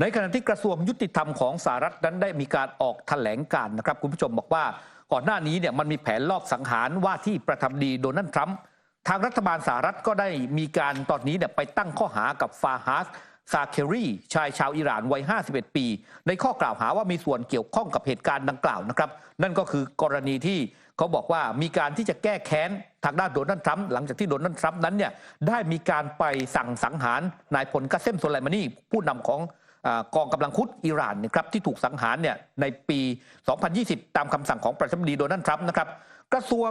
ในขณะที่กระทรวงยุติธรรมของสหรัฐนั้นได้มีการออกแถลงการนะครับคุณผู้ชมบอกว่า ก่อนหน้านี้เนี่ยมันมีแผนลอบสังหารว่าที่ประธานาธิบดีโดนัลด์ทรัมป์ทางรัฐบาลสหรัฐก็ได้มีการตอนนี้เนี่ยไปตั้งข้อหากับฟาฮัสซาเครีชายชาวอิหร่านวัย 51 ปี ในข้อกล่าวหาว่ามีส่วนเกี่ยวข้องกับเหตุการณ์ดังกล่าวนะครับ นั่นก็คือกรณีที่เขาบอกว่ามีการที่จะแก้แค้นทางด้านโดนัลด์ทรัมป์หลังจากที่โดนัลด์ทรัมป์นั้นเนี่ยได้มีการไปสั่งสังหารนายพลกาเซมโซไลมานีผู้นำของ กองกำลังคุดอิหร่านนะครับที่ถูกสังหารเนี่ยในปี 2020 ตามคำสั่งของประธานาธิบดีโดนัลด์ทรัมป์นะครับกระทรวง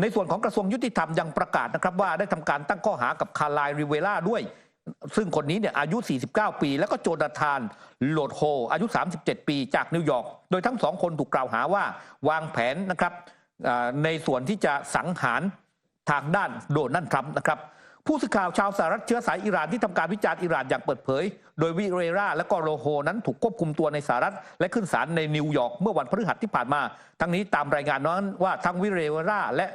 ในส่วนของกระทรวงยุติธรรมยังประกาศนะครับว่าได้ทำการตั้งข้อหากับคาร์ไลริเวล่าด้วย ซึ่งคนนี้เนี่ยอายุ 49 ปี แล้วก็โจนาธานโหลดโฮ อายุ 37 ปีจากนิวยอร์กโดยทั้งสองคนถูกกล่าวหาว่าวางแผนนะครับในส่วนที่จะสังหารทางด้านโดนัลด์ทรัมป์นะครับ ผู้สื่อข่าวชาวสหรัฐเชื้อสายอิหร่านที่ทำการวิจารณ์อิหร่านอย่างเปิดเผย โดยวิเรราและก็โลโฮนั้นถูกควบคุมตัวในสหรัฐ และขึ้นศาลในนิวยอร์กเมื่อวันพฤหัสที่ผ่านมา ทั้งนี้ตามรายงานนั้นว่าทั้งวิเรราและ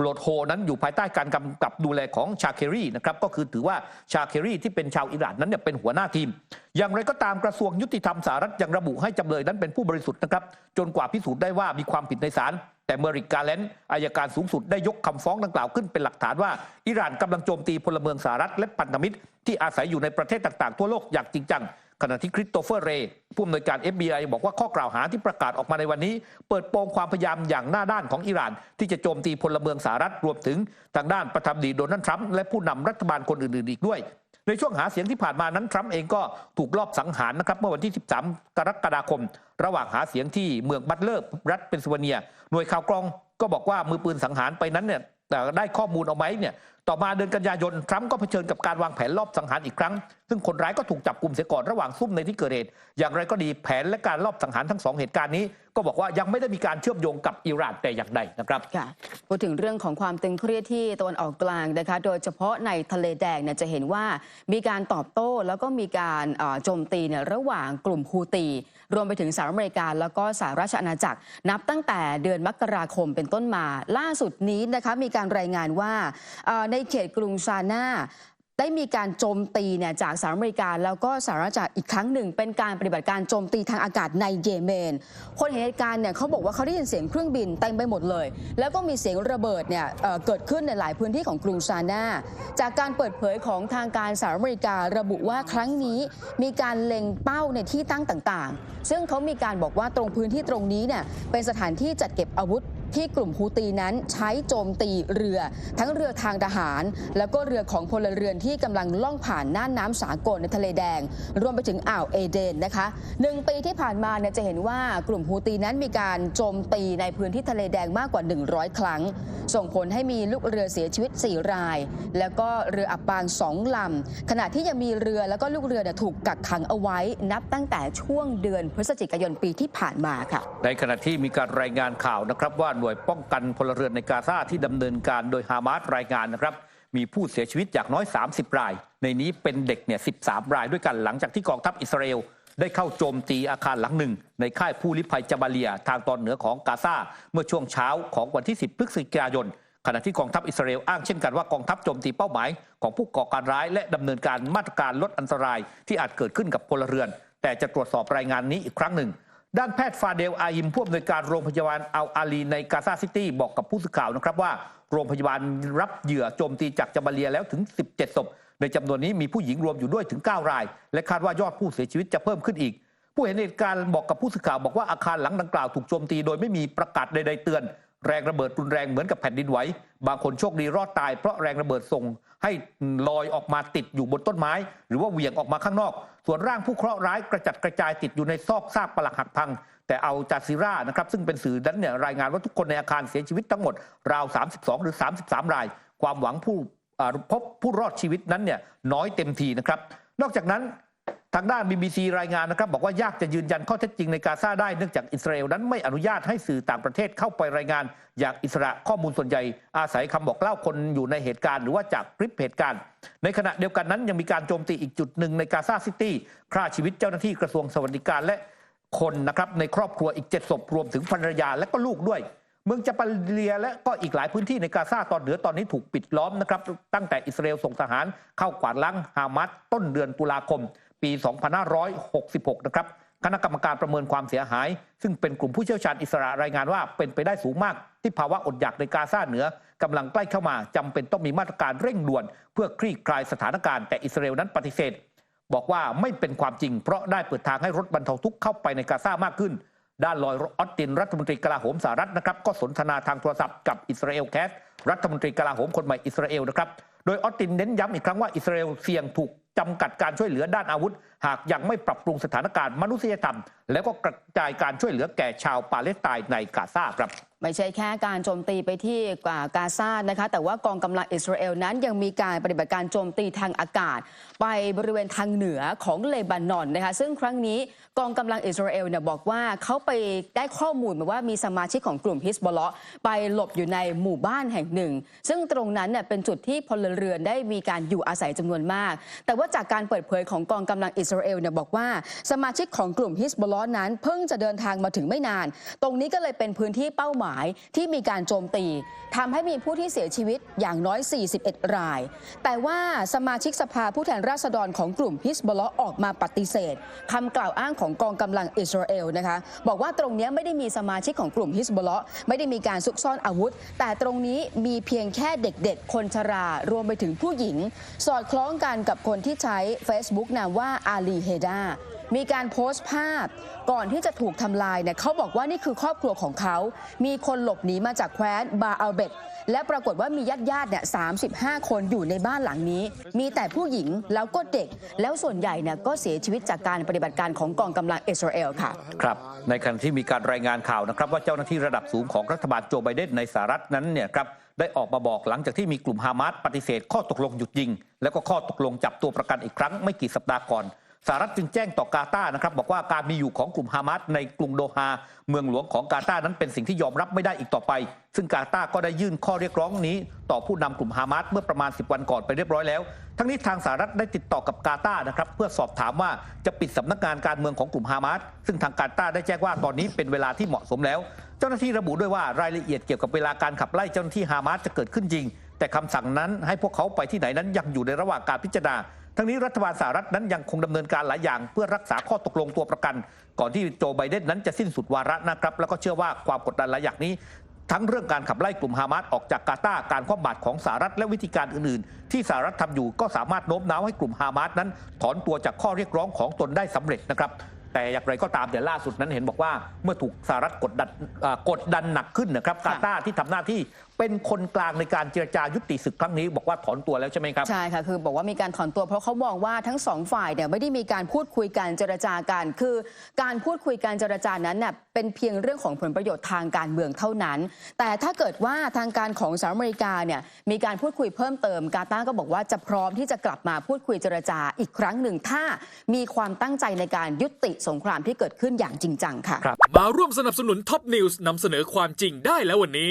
โรโฮนั้นอยู่ภายใต้การกำกับดูแลของชาเครีนะครับก็คือถือว่าชาเครีที่เป็นชาวอิหร่านนั้นเนี่ยเป็นหัวหน้าทีม อย่างไรก็ตามกระทรวงยุติธรรมสหรัฐยังระบุให้จำเลยนั้นเป็นผู้บริสุทธิ์นะครับจนกว่าพิสูจน์ได้ว่ามีความผิดในศาล แต่เมริกาแลนด์อายการสูงสุดได้ยกคำฟ้องดังกล่าวขึ้นเป็นหลักฐานว่า อิหร่านกำลังโจมตีพลเมืองสหรัฐและพันธมิตร ที่อาศัยอยู่ในประเทศต่างๆ ทั่วโลกอย่างจริงจัง ขณะที่คริสโตเฟอร์เรย์ผู้อำนวยการ FBI บอกว่าข้อกล่าวหาที่ประกาศออกมาในวันนี้ เปิดโปงความพยายามอย่างหน้าด้านของอิหร่าน ที่จะโจมตีพลเมืองสหรัฐรวมถึงทางด้านประธานาธิบดีโดนัลด์ทรัมป์และผู้นำรัฐบาลคนอื่นๆอีกด้วย ในช่วงหาเสียงที่ผ่านมานั้นทรัมป์เองก็ถูกลอบสังหารนะครับเมื่อวันที่ 13 กรกฎาคม ระหว่างหาเสียงที่เมืองบัตเลอร์รัฐเพนซิลเวเนีย หน่วยข่าวกรองก็บอกว่ามือปืนสังหารไปนั้นเนี่ยแต่ได้ข้อมูลเอาไว้เนี่ย ต่อมาเดือนกันยายนทรัมป์ก็เผชิญกับการวางแผนลอบสังหารอีกครั้ง ซึ่งคนร้ายก็ถูกจับกลุ่มเสียก่อนระหว่างซุ่มในที่เกิดเหตุ อย่างไรก็ดีแผนและการลอบสังหารทั้งสองเหตุการณ์นี้ ก็บอกว่ายังไม่ได้มีการเชื่อมโยงกับอิหร่านแต่อย่างใดนะครับค่ะพูดถึงเรื่องของความตึงเครียดที่ตะวันออกกลางนะคะ โดยเฉพาะในทะเลแดงเนี่ยจะเห็นว่ามีการตอบโต้แล้วก็มีการโจมตีเนี่ยระหว่างกลุ่มฮูตี รวมไปถึงสหรัฐอเมริกาแล้วก็สหราชอาณาจักร นับตั้งแต่เดือนมกราคมเป็นต้นมา ล่าสุดนี้นะคะมีการรายงานว่าเอ่อในเขตกรุงซาน่าได้มีการโจมตีเนี่ยจากสหรัฐอเมริกา แล้วก็สหรัฐจากอีกครั้งหนึ่ง เป็นการปฏิบัติการโจมตีทางอากาศในเยเมน คนเห็นเหตุการณ์เนี่ยเขาบอกว่าเขาได้ยินเสียงเครื่องบินเต็มไปหมดเลย แล้วก็มีเสียงระเบิดเนี่ยเเกิดขึ้นในหลายพื้นที่ของกรุงซาน่าจากการเปิดเผยของทางการสหรัฐอเมริการะบุว่าครั้งนี้มีการเล็งเป้าในที่ตั้งต่างๆ ซึ่งเขามีการบอกว่าตรงพื้นที่ตรงนี้เนี่ยเป็นสถานที่จัดเก็บอาวุธ ที่กลุ่มฮูตีนั้นใช้โจมตีเรือ ทั้งเรือทางทหาร แล้วก็เรือของพลเรือนที่กำลังล่องผ่านน่านน้ำสากลในทะเลแดง รวมไปถึงอ่าวเอเดนนะคะหนึ่งปีที่ผ่านมาเนี่ยจะเห็นว่ากลุ่มฮูตีนั้นมีการโจมตีในพื้นที่ทะเลแดงมากกว่า 100 ครั้ง ส่งผลให้มีลูกเรือเสียชีวิต 4 ราย แล้วก็เรืออับปางสองลำขณะที่ยังมีเรือแล้วก็ลูกเรือถูกกักขังเอาไว้นับตั้งแต่ช่วงเดือนพฤศจิกายนปีที่ผ่านมาค่ะในขณะที่มีการรายงานข่าวนะครับว่าหน่วยป้องกันพลเรือนในกาซาที่ดำเนินการโดยฮามาสรายงานนะครับมีผู้เสียชีวิตอย่างน้อย 30 ราย ในนี้เป็นเด็กเนี่ย 13 รายด้วยกันหลังจากที่กองทัพอิสราเอลได้เข้าโจมตีอาคารหลังหนึ่ง ในค่ายผู้ลี้ภัยจาบาเลีย ทางตอนเหนือของกาซาเมื่อช่วงเช้าของวันที่ 10 พฤศจิกายน ขณะที่กองทัพอิสราเอลอ้างเช่นกันว่ากองทัพโจมตีเป้าหมาย ของผู้ก่อการร้าย และดำเนินการมาตรการลดอันตรายที่อาจเกิดขึ้นกับพลเรือน แต่จะตรวจสอบรายงานนี้อีกครั้งหนึ่ง ด้านแพทย์ฟาเดลอายิมผู้อำนวยการโรงพยาบาลอัลอาลีในกาซาซิตี้บอกกับผู้สื่อข่าวนะครับว่า โรงพยาบาลรับเหยื่อโจมตีจากจาบาเลียแล้วถึง 17 ศพ ในจำนวนนี้มีผู้หญิงรวมอยู่ด้วยถึง 9 ราย และคาดว่ายอดผู้เสียชีวิตจะเพิ่มขึ้นอีก ผู้เห็นเหตุการณ์บอกกับผู้สื่อข่าวบอกว่าอาคารหลังดังกล่าวถูกโจมตีโดยไม่มีประกาศใดๆเตือน แรงระเบิดรุนแรงเหมือนกับแผ่นดินไหว บางคนโชคดีรอดตายเพราะแรงระเบิดส่ง ให้ลอยออกมาติดอยู่บนต้นไม้ หรือว่าเหวี่ยงออกมาข้างนอก ส่วนร่างผู้เคราะห์ร้ายกระจัดกระจายติดอยู่ในซอกซากปลักหักพัง แต่เอาจาซิรานะครับซึ่งเป็นสื่อนั้นเนี่ยรายงานว่าทุกคนในอาคารเสียชีวิตทั้งหมดราว 32 หรือ 33 ราย ความหวังผู้พบผู้รอดชีวิตนั้นเนี่ยน้อยเต็มทีนะครับ นอกจากนั้น ทางด้าน BBC รายงานนะครับบอกว่ายากจะยืนยันข้อเท็จจริงในกาซาได้เนื่องจากอิสราเอลนั้นไม่อนุญาตให้สื่อต่างประเทศเข้าไปรายงาน อย่างอิสระข้อมูลส่วนใหญ่ อาศัยคำบอกเล่าคนอยู่ในเหตุการณ์หรือว่าจากคลิปเหตุการณ์ ในขณะเดียวกันนั้นยังมีการโจมตีอีกจุดหนึ่งในกาซาซิตี้ฆ่าชีวิตเจ้าหน้าที่กระทรวงสวัสดิการและคนนะครับในครอบครัวอีกเจ็ดศพรวมถึงภรรยาและก็ลูกด้วย เมืองจาบาเลียและก็อีกหลายพื้นที่ในกาซาตอนเหนือตอนนี้ถูกปิดล้อมนะครับตั้งแต่อิสราเอลส่งทหารเข้ากวาดล้างฮามาสต้นเดือนตุลาคม ปี 2566 นะครับ คณะกรรมการประเมินความเสียหาย ซึ่งเป็นกลุ่มผู้เชี่ยวชาญอิสระรายงานว่าเป็นไปได้สูงมาก ที่ภาวะอดอยากในกาซาเหนือกำลังใกล้เข้ามาจำเป็นต้องมีมาตรการเร่งด่วน เพื่อคลี่คลายสถานการณ์แต่อิสราเอลนั้นปฏิเสธ บอกว่าไม่เป็นความจริง เพราะได้เปิดทางให้รถบรรเทาทุกข์เข้าไปในกาซามากขึ้น ด้านลอยออสตินรัฐมนตรีกลาโหมสหรัฐนะครับก็สนทนาทางโทรศัพท์กับอิสราเอลแคสรัฐมนตรีกลาโหมคนใหม่อิสราเอลนะครับโดยออสตินเน้นย้ำอีกครั้งว่าอิสราเอลเสี่ยงถูก จำกัดการช่วยเหลือด้านอาวุธ หากยังไม่ปรับปรุงสถานการณ์มนุษยธรรม แล้วก็กระจายการช่วยเหลือแก่ชาวปาเลสไตน์ในกาซาครับไม่ใช่แค่การโจมตีไปที่กากาซานะคะ แต่ว่ากองกำลังอิสราเอลนั้นยังมีการปฏิบัติการโจมตีทางอากาศ ไปบริเวณทางเหนือของเลบานอนนะคะ ซึ่งครั้งนี้กองกำลังอิสราเอลเนี่ยบอกว่าเขาไปได้ข้อมูลมาว่ามีสมาชิกของกลุ่มฮิสบอลเลาะห์ไปหลบอยู่ในหมู่บ้านแห่งหนึ่ง ซึ่งตรงนั้นเนี่ยเป็นจุดที่พลเรือนได้มีการอยู่อาศัยจำนวนมาก แต่ว่าจากการเปิดเผยของกองกำลังอิสราเอลเนี่ยบอกว่าสมาชิกของกลุ่มฮิสบอลนั้น เพิ่งจะเดินทางมาถึงไม่นาน ตรงนี้ก็เลยเป็นพื้นที่เป้าหมายที่มีการโจมตีทำให้มีผู้ที่เสียชีวิตอย่างน้อย 41 ราย แต่ว่าสมาชิกสภาผู้แทนราษฎรของกลุ่มฮิสบอลออกมาปฏิเสธคำกล่าวอ้างของกองกำลังอิสราเอลนะคะบอกว่าตรงนี้ไม่ได้มีสมาชิกของกลุ่มฮิสบอลไม่ได้มีการซุกซ่อนอาวุธ แต่ตรงนี้มีเพียงแค่เด็กๆ คนชรารวมไปถึงผู้หญิง สอดคล้องกันกับคนที่ใช้ Facebook นามว่าอาลีเฮดามีการโพสต์ภาพก่อนที่จะถูกทำลายเนี่ยเขาบอกว่านี่คือครอบครัวของเขา มีคนหลบหนีมาจากแคว้นบาอัลเบตและปรากฏว่ามีญาติญาติเนี่ย35คนอยู่ในบ้านหลังนี้ มีแต่ผู้หญิงแล้วก็เด็ก แล้วส่วนใหญ่เนี่ยก็เสียชีวิตจากการปฏิบัติการของกองกำลังอิสราเอลค่ะ ครับ ในขณะที่มีการรายงานข่าวนะครับ ว่าเจ้าหน้าที่ระดับสูงของรัฐบาลโจไบเดนในสหรัฐนั้นเนี่ยครับได้ออกมาบอกหลังจากที่มีกลุ่มฮามาสปฏิเสธ ข้อตกลงหยุดยิง แล้วก็ข้อตกลงจับตัวประกันอีกครั้งไม่กี่สัปดาห์ก่อน สหรัฐจึงแจ้งต่อกาตาร์นะครับบอกว่าการมีอยู่ของกลุ่มฮามาสในกรุงโดฮาเมืองหลวงของกาตาร์นั้นเป็นสิ่งที่ยอมรับไม่ได้อีกต่อไป ซึ่งกาตาร์ก็ได้ยื่นข้อเรียกร้องนี้ ต่อผู้นำกลุ่มฮามาสเมื่อประมาณ 10 วันก่อนไปเรียบร้อยแล้ว ทั้งนี้ทางสหรัฐได้ติดต่อกับกาตาร์นะครับเพื่อสอบถามว่าจะปิดสำนักงานการเมืองของกลุ่มฮามาสซึ่งทางกาตาร์ได้แจ้งว่าตอนนี้เป็นเวลาที่เหมาะสมแล้ว เจ้าหน้าที่ระบุด้วยว่ารายละเอียดเกี่ยวกับเวลาการขับไล่เจ้าหน้าที่ฮามาสจะเกิดขึ้นจริง แต่คำสั่งนั้นให้พวกเขาไปที่ไหนนั้นยังอยู่ในระหว่างการพิจารณา ทั้งนี้รัฐบาลสหรัฐนั้นยังคงดำเนินการหลายอย่าง เพื่อรักษาข้อตกลงตัวประกัน ก่อนที่โจไบเดนนั้นจะสิ้นสุดวาระนะครับ แล้วก็เชื่อว่าความกดดันหลายอย่างนี้ ทั้งเรื่องการขับไล่กลุ่มฮามาสออกจากกาตาร์การคว่ำบาตรของสหรัฐและวิธีการอื่นๆ ที่สหรัฐทำอยู่ก็สามารถโน้มน้าวให้กลุ่มฮามาสนั้น ถอนตัวจากข้อเรียกร้องของตนได้สำเร็จนะครับแต่อย่างไรก็ตามแต่ล่าสุดนั้นเห็นบอกว่า เมื่อถูกสหรัฐกดดันกดดันหนักขึ้นนะครับกาตาร์ที่ทำหน้าที่เป็นคนกลางในการเจรจายุติศึกครั้งนี้ บอกว่าถอนตัวแล้วใช่ไหมครับ ใช่ค่ะ คือบอกว่ามีการถอนตัวเพราะเขามองว่าทั้งสองฝ่ายเนี่ยไม่ได้มีการพูดคุยกันเจรจากัน คือการพูดคุยกันเจรจานั้นเนี่ยเป็นเพียงเรื่องของผลประโยชน์ทางการเมืองเท่านั้น แต่ถ้าเกิดว่าทางการของสหรัฐอเมริกาเนี่ยมีการพูดคุยเพิ่มเติม กาตาร์ก็บอกว่าจะพร้อมที่จะกลับมาพูดคุยเจรจาอีกครั้งหนึ่ง ถ้ามีความตั้งใจในการยุติสงครามที่เกิดขึ้นอย่างจริงจังค่ะครับมาร่วมสนับสนุนท็อปนิวส์นำเสนอความจริงได้แล้ววันนี้